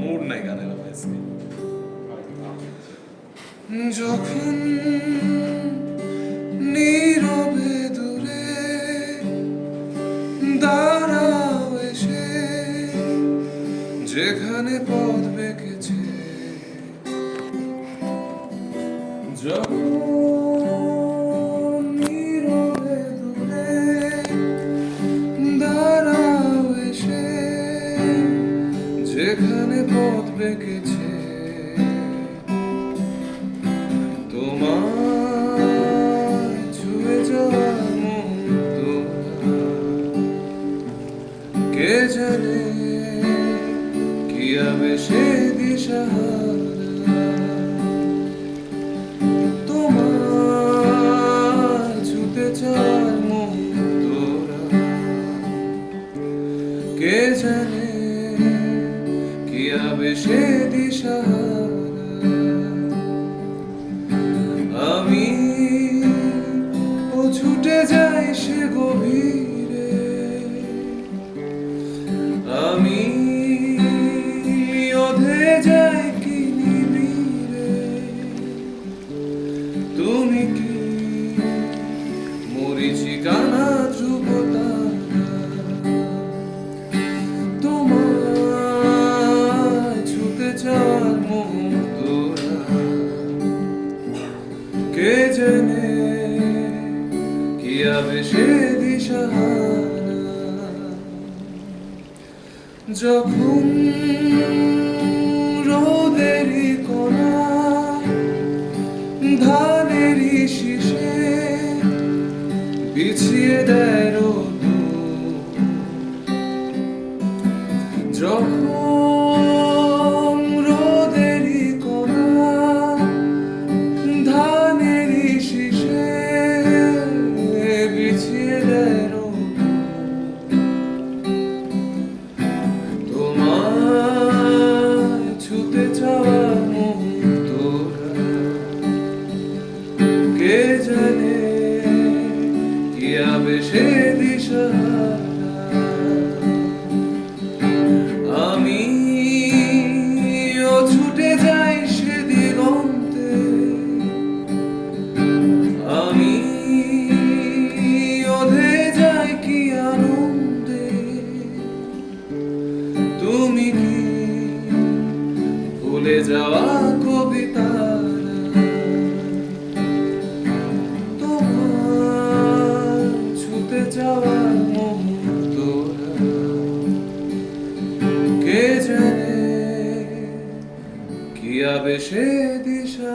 Mood নাই গানের obviously যখন নীরবে দূরে দাঁড়াও এসে যেখানে পথ বেঁকেছে যখন যেখানে পথ বেঁকেছে। তোমার ছুঁয়ে কে জানে সে তোমার কে জানে হবে সে আমি ও ছুটে যাই সে গভীরে। আমি অধে যাই হবে সে যখন রোদেরই কোনা ধানেরই শীষে বিছিয়ে দেয় রোদ যখন কে জানে কি হবে সে দিশাহারা আমি ও ছুটে যাই সে দিগন্তে আমি ওধে যাই কি আনন্দে। তুমি কি ভুলে যাওয়া যাবে সে দিশা